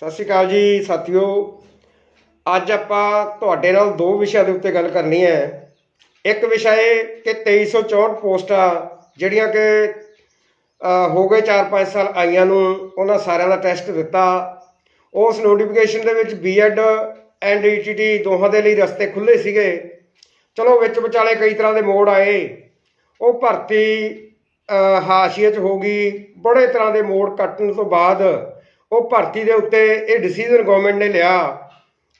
ਸਤਿ ਸ਼੍ਰੀ ਅਕਾਲ ਜੀ, ਸਾਥੀਓ। ਅੱਜ ਆਪਾਂ ਤੁਹਾਡੇ ਨਾਲ ਦੋ ਵਿਸ਼ਿਆਂ ਦੇ ਉੱਤੇ ਗੱਲ ਕਰਨੀ ਹੈ। ਇੱਕ ਵਿਸ਼ਾ ਇਹ ਕਿ 2364 ਪੋਸਟਾਂ ਜਿਹੜੀਆਂ ਕਿ ਹੋ ਗਏ 4-5 ਸਾਲ ਆਈਆਂ ਨੂੰ, ਉਹਨਾਂ ਸਾਰਿਆਂ ਦਾ ਟੈਸਟ ਦਿੱਤਾ। ਉਸ ਨੋਟੀਫਿਕੇਸ਼ਨ ਦੇ ਵਿੱਚ ਬੀਐਡ ਐਂਡ ਈਟੀਟੀ ਦੋਹਾਂ ਦੇ ਲਈ ਰਸਤੇ ਖੁੱਲੇ ਸੀਗੇ। ਚਲੋ, ਵਿੱਚ ਵਿਚਾਲੇ ਕਈ ਤਰ੍ਹਾਂ ਦੇ ਮੋੜ ਆਏ। ਉਹ ਭਰਤੀ ਹਾਸ਼ੀਏ 'ਚ ਹੋ ਗਈ। ਬੜੇ ਤਰ੍ਹਾਂ ਦੇ ਮੋੜ ਕੱਟਣ ਤੋਂ ਬਾਅਦ ਉਹ ਭਰਤੀ ਦੇ ਉੱਤੇ ਇਹ ਡਿਸੀਜਨ ਗਵਰਨਮੈਂਟ ਨੇ ਲਿਆ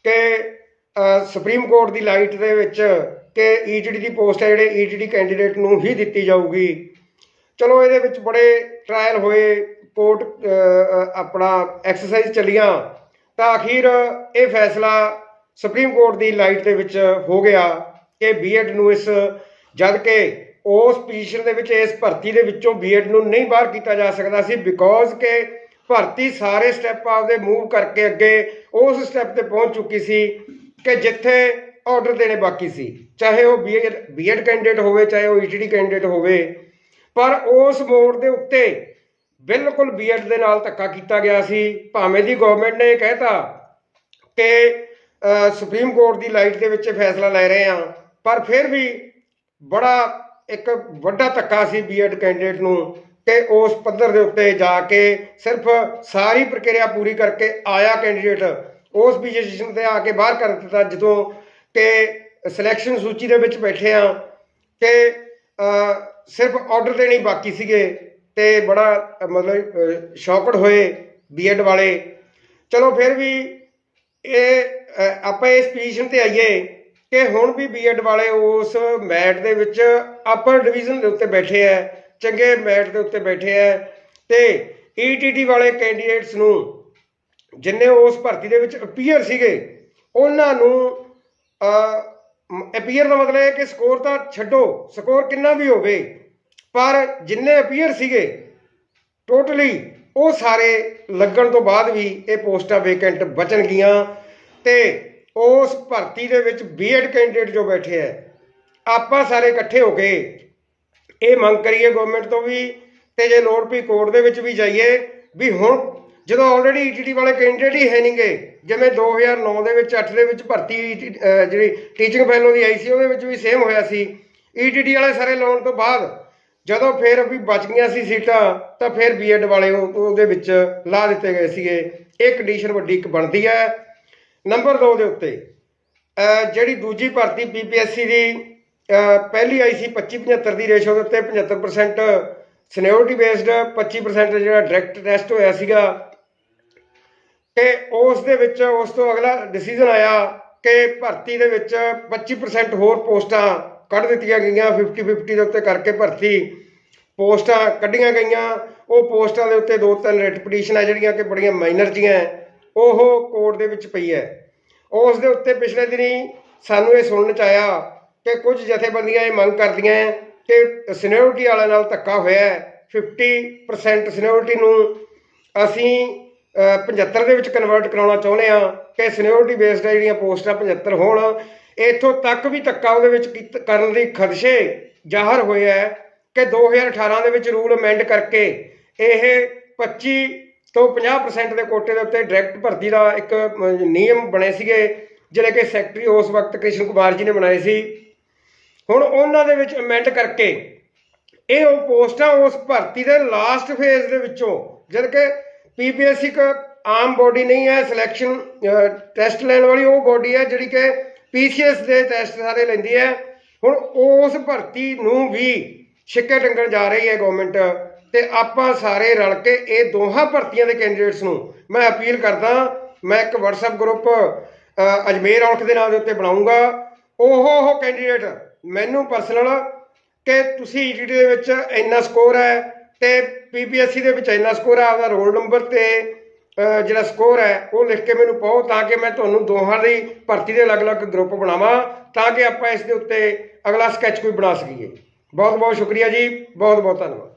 ਕਿ ਸੁਪਰੀਮ ਕੋਰਟ ਦੀ ਲਾਈਟ ਦੇ ਵਿੱਚ ਕਿ ਈਟੀਟੀ ਦੀ ਪੋਸਟ ਹੈ ਜਿਹੜੇ ਈਟੀਟੀ ਕੈਂਡੀਡੇਟ ਨੂੰ ਹੀ ਦਿੱਤੀ ਜਾਊਗੀ। ਚਲੋ ਇਹਦੇ ਵਿੱਚ ਬੜੇ ਟਰਾਇਲ ਹੋਏ ਕੋਰਟ ਆਪਣਾ ਐਕਸਰਸਾਈਜ਼ ਚੱਲੀਆਂ। ਤਾਂ ਅਖੀਰ ਇਹ ਫੈਸਲਾ ਸੁਪਰੀਮ ਕੋਰਟ ਦੀ ਲਾਈਟ ਦੇ ਵਿੱਚ ਹੋ ਗਿਆ ਕਿ ਬੀਐਡ ਨੂੰ ਇਸ, ਜਦ ਕਿ ਉਸ ਪੋਜੀਸ਼ਨ ਦੇ ਵਿੱਚ, ਇਸ ਭਰਤੀ ਦੇ ਵਿੱਚੋਂ ਬੀਐਡ ਨੂੰ ਨਹੀਂ ਬਾਹਰ ਕੀਤਾ ਜਾ ਸਕਦਾ ਸੀ ਬਿਕੋਜ਼ ਕਿ ਭਰਤੀ ਸਾਰੇ ਸਟੈਪ ਆਪਦੇ ਮੂਵ ਕਰਕੇ ਅੱਗੇ ਉਸ ਸਟੈਪ ਤੇ ਪਹੁੰਚ ਚੁੱਕੀ ਸੀ ਕਿ ਜਿੱਥੇ ਆਰਡਰ ਦੇਣੇ ਬਾਕੀ ਸੀ। ਚਾਹੇ ਉਹ ਬੀਐਡ ਬੀਐਡ ਕੈਂਡੀਡੇਟ ਹੋਵੇ, ਚਾਹੇ ਉਹ ਈਟੀਡੀ ਕੈਂਡੀਡੇਟ ਹੋਵੇ, ਪਰ ਉਸ ਮੋੜ ਦੇ ਉੱਤੇ ਬਿਲਕੁਲ ਬੀਐਡ ਦੇ ਨਾਲ ਧੱਕਾ ਕੀਤਾ ਗਿਆ ਸੀ। ਭਾਵੇਂ ਦੀ ਗਵਰਨਮੈਂਟ ਨੇ ਇਹ ਕਹਿਤਾ ਕਿ ਸੁਪਰੀਮ ਕੋਰਟ ਦੀ ਲਾਈਟ ਦੇ ਵਿੱਚ ਇਹ ਫੈਸਲਾ ਲੈ ਰਹੇ ਆ ਪਰ ਫਿਰ ਵੀ ਬੜਾ ਇੱਕ ਵੱਡਾ ਧੱਕਾ ਸੀ ਬੀਐਡ ਕੈਂਡੀਡੇਟ ਨੂੰ। ਕਿ ਉਸ ਪੱਧਰ ਦੇ ਉੱਤੇ ਜਾ ਕੇ ਸਿਰਫ ਸਾਰੀ ਪ੍ਰਕਿਰਿਆ ਪੂਰੀ ਕਰਕੇ ਆਇਆ ਕੈਂਡੀਡੇਟ ਉਸ ਪੋਜੀਸ਼ਨ ਤੇ ਆ ਕੇ ਬਾਹਰ ਕਰ ਦਿੱਤਾ ਜਦੋਂ ਕਿ ਸਿਲੈਕਸ਼ਨ ਸੂਚੀ ਦੇ ਵਿੱਚ ਬੈਠੇ ਆ ਕਿ ਸਿਰਫ ਆਰਡਰ ਦੇਣੀ ਬਾਕੀ ਸੀਗੇ ਤੇ ਬੜਾ, ਮਤਲਬ ਸ਼ੌਕਡ ਹੋਏ ਬੀਐਡ ਵਾਲੇ। ਚਲੋ ਫਿਰ ਵੀ ਇਹ ਆਪਾਂ ਇਸ ਪੋਜੀਸ਼ਨ ਤੇ ਆਈਏ ਕਿ ਹੁਣ ਵੀ ਬੀਐਡ ਵਾਲੇ ਉਸ ਮੈਟ ਦੇ ਵਿੱਚ ਅਪਰ ਡਿਵੀਜ਼ਨ ਦੇ ਉੱਤੇ ਬੈਠੇ ਆ। ਚੰਗੇ ਮੈਟ ਦੇ ਉੱਤੇ ਬੈਠੇ ਆ ਤੇ ਈਟੀਟੀ ਵਾਲੇ ਕੈਂਡੀਡੇਟਸ ਨੂੰ ਜਿੰਨੇ ਉਸ ਭਰਤੀ ਦੇ ਵਿੱਚ ਅਪੀਅਰ ਸੀਗੇ, ਉਹਨਾਂ ਨੂੰ ਅਪੀਅਰ ਦਾ ਮਤਲਬ ਹੈ ਕਿ ਸਕੋਰ ਤਾਂ ਛੱਡੋ ਸਕੋਰ ਕਿੰਨਾ ਵੀ ਹੋਵੇ, ਪਰ ਜਿੰਨੇ ਅਪੀਅਰ ਸੀਗੇ ਟੋਟਲੀ ਉਹ ਸਾਰੇ ਲੱਗਣ ਤੋਂ ਬਾਅਦ ਵੀ ਇਹ ਪੋਸਟਾਂ ਵੇਕੈਂਟ ਬਚਣਗੀਆਂ ਤੇ ਉਸ ਭਰਤੀ ਦੇ ਵਿੱਚ ਬੀਐਡ ਕੈਂਡੀਡੇਟ ਜੋ ਬੈਠੇ ਆ ਆਪਾਂ ਸਾਰੇ ਇਕੱਠੇ ਹੋ ਕੇ ਇਹ ਮੰਗ ਕਰੀਏ ਗਵਰਨਮੈਂਟ ਤੋਂ ਵੀ ਤੇ ਜੇ ਲੋੜ ਪਈ ਕੋਰਟ ਦੇ ਵਿੱਚ ਵੀ ਜਾਈਏ, ਵੀ ਹੁਣ ਜਦੋਂ ਆਲਰੇਡੀ ਈਟੀਟੀ ਵਾਲੇ ਕੈਂਡੀਡੇਟ ਹੀ ਹੈ ਨਹੀਂਗੇ ਜਿਵੇਂ 2009 ਦੇ ਵਿੱਚ 8 ਦੇ ਵਿੱਚ ਭਰਤੀ ਜਿਹੜੀ ਟੀਚਿੰਗ ਫੈਲੋ ਦੀ ਆਈ ਸੀ, ਉਹਦੇ ਵਿੱਚ ਵੀ ਸੇਮ ਹੋਇਆ ਸੀ। ਈਟੀਟੀ ਵਾਲੇ ਸਾਰੇ ਲਾਉਣ ਤੋਂ ਬਾਅਦ ਜਦੋਂ ਫਿਰ ਵੀ ਬਚ ਗਈਆਂ ਸੀ ਸੀਟਾਂ, ਤਾਂ ਫਿਰ ਬੀਐਡ ਵਾਲੇ ਉਹ- ਉਹਦੇ ਵਿੱਚ ਲਾ ਦਿੱਤੇ ਗਏ ਸੀਗੇ। ਇਹ ਕੰਡੀਸ਼ਨ ਵੱਡੀ ਇੱਕ ਬਣਦੀ ਹੈ। ਨੰਬਰ 2 ਦੇ ਉੱਤੇ ਜਿਹੜੀ ਦੂਜੀ ਭਰਤੀ ਪੀਪੀਐਸਸੀ ਦੀ ਪਹਿਲੀ ਆਈ ਸੀ 25 75 ਦੀ ਰੇਸ਼ੋ ਦੇ ਉੱਤੇ 75% ਸੀਨੀਅਰਿਟੀ ਬੇਸਡ 25% ਜਿਹੜਾ ਡਾਇਰੈਕਟ ਟੈਸਟ ਹੋਇਆ ਸੀਗਾ। ਕਿ ਉਸ ਦੇ ਵਿੱਚ ਉਸ ਤੋਂ ਅਗਲਾ ਡਿਸੀਜਨ ਆਇਆ ਕਿ ਭਰਤੀ ਦੇ ਵਿੱਚ 25% ਹੋਰ ਪੋਸਟਾਂ ਕੱਢ ਦਿੱਤੀਆਂ ਗਈਆਂ 50 50 ਦੇ ਉੱਤੇ ਕਰਕੇ ਭਰਤੀ। ਪੋਸਟਾਂ ਕੱਢੀਆਂ ਗਈਆਂ। ਉਹ ਪੋਸਟਾਂ ਦੇ ਉੱਤੇ ਦੋ ਤਿੰਨ ਰਿਟ ਪਟੀਸ਼ਨਾਂ ਜਿਹੜੀਆਂ ਕਿ ਬੜੀਆਂ ਮਾਈਨਰ ਜੀਆਂ ਹੈ, ਉਹ ਕੋਰਟ ਦੇ ਵਿੱਚ ਪਈ ਹੈ ਉਸ ਦੇ ਉੱਤੇ ਪਿਛਲੇ ਦਿਨੀ ਸਾਨੂੰ ਇਹ ਸੁਣਨ ਚ ਆਇਆ ਕਿ ਕੁਝ ਜਥੇਬੰਦੀਆਂ ਇਹ ਮੰਗ ਕਰਦੀਆਂ ਹੈ ਕਿ ਸੀਨੀਅਰਿਟੀ ਵਾਲਿਆਂ ਨਾਲ ਧੱਕਾ ਹੋਇਆ ਹੈ। 50% ਸੀਨੀਅਰਿਟੀ ਨੂੰ ਅਸੀਂ ਅਹ, 75 ਦੇ ਵਿੱਚ ਕਨਵਰਟ ਕਰਾਉਣਾ ਚਾਹੁੰਦੇ ਆ ਕਿ ਸੀਨੀਅਰਿਟੀ ਬੇਸਡ ਜਿਹੜੀਆਂ ਪੋਸਟਾਂ 75 ਹੋਣ। ਇੱਥੋਂ ਤੱਕ ਵੀ ਧੱਕਾ ਉਹਦੇ ਵਿੱਚ ਕੀਤ- ਕਰਨ ਦੀ ਖਦਸ਼ੇ ਜ਼ਾਹਰ ਹੋਇਆ ਹੈ ਕਿ 2018 ਦੇ ਵਿੱਚ ਰੂਲ ਅਮੈਂਡ ਕਰਕੇ ਇਹ 25 ਤੋਂ 50% ਦੇ ਕੋਟੇ ਦੇ ਉੱਤੇ ਡਾਇਰੈਕਟ ਭਰਤੀ ਦਾ ਇੱਕ ਨਿਯਮ ਬਣੇ ਸੀਗੇ ਜਿਹੜੇ ਕਿ ਸੈਕਟਰੀ ਉਸ ਵਕਤ ਕ੍ਰਿਸ਼ਨ ਕੁਮਾਰ ਜੀ ਨੇ ਬਣਾਏ ਸੀ। ਹੁਣ ਉਹਨਾਂ ਦੇ ਵਿੱਚ ਅਮੈਂਡ ਕਰਕੇ ਇਹ ਉਹ ਪੋਸਟਾਂ ਉਸ ਭਰਤੀ ਦੇ ਲਾਸਟ ਫੇਜ਼ ਦੇ ਵਿੱਚੋਂ, ਜਦ ਕਿ ਪੀਪੀਐਸਸੀ ਇੱਕ ਆਮ ਬੋਡੀ ਨਹੀਂ ਹੈ ਸਿਲੈਕਸ਼ਨ ਟੈਸਟ ਲੈਣ ਵਾਲੀ ਉਹ ਬੋਡੀ ਹੈ, ਜਿਹੜੀ ਕਿ ਪੀਸੀਐਸ ਦੇ ਟੈਸਟ ਸਾਰੇ ਲੈਂਦੀ ਹੈ। ਹੁਣ ਉਸ ਭਰਤੀ ਨੂੰ ਵੀ ਛਿੱਕੇ ਟੰਗਣ ਜਾ ਰਹੀ ਹੈ ਗਵਰਨਮੈਂਟ ਤੇ ਆਪਾਂ ਸਾਰੇ ਰਲ ਕੇ ਇਹ ਦੋਹਾਂ ਭਰਤੀਆਂ ਦੇ ਕੈਂਡੀਡੇਟਸ ਨੂੰ ਮੈਂ ਅਪੀਲ ਕਰਦਾ, ਮੈਂ ਇੱਕ WhatsApp ਗਰੁੱਪ ਅਜਮੇਰ ਔਲਖ ਦੇ ਨਾਮ ਦੇ ਉੱਤੇ ਬਣਾਉਂਗਾ। ਉਹ ਉਹ ਕੈਂਡੀਡੇਟ ਮੈਨੂੰ ਪਰਸਨਲ ਕਿ ਤੁਸੀਂ ਈਟੀਟੀ ਦੇ ਵਿੱਚ ਇੰਨਾ ਸਕੋਰ ਹੈ ਤੇ ਪੀਪੀਐਸਸੀ ਦੇ ਵਿੱਚ ਇੰਨਾ ਸਕੋਰ ਹੈ, ਆਪਦਾ ਰੋਲ ਨੰਬਰ ਤੇ ਜਿਹੜਾ ਸਕੋਰ ਹੈ, ਉਹ ਲਿਖ ਕੇ ਮੈਨੂੰ ਪਾਓ ਤਾਂ ਕਿ ਮੈਂ ਤੁਹਾਨੂੰ ਦੋਹਾਂ ਦੀ ਭਰਤੀ ਦੇ ਅਲੱਗ-ਅਲੱਗ ਗਰੁੱਪ ਬਣਾਵਾਂ ਤਾਂ ਕਿ ਆਪਾਂ ਇਸ ਦੇ ਉੱਤੇ ਅਗਲਾ ਸਕੈਚ ਕੋਈ ਬਣਾ ਸਕੀਏ। ਬਹੁਤ ਬਹੁਤ ਸ਼ੁਕਰੀਆ ਜੀ ਬਹੁਤ ਬਹੁਤ ਧੰਨਵਾਦ।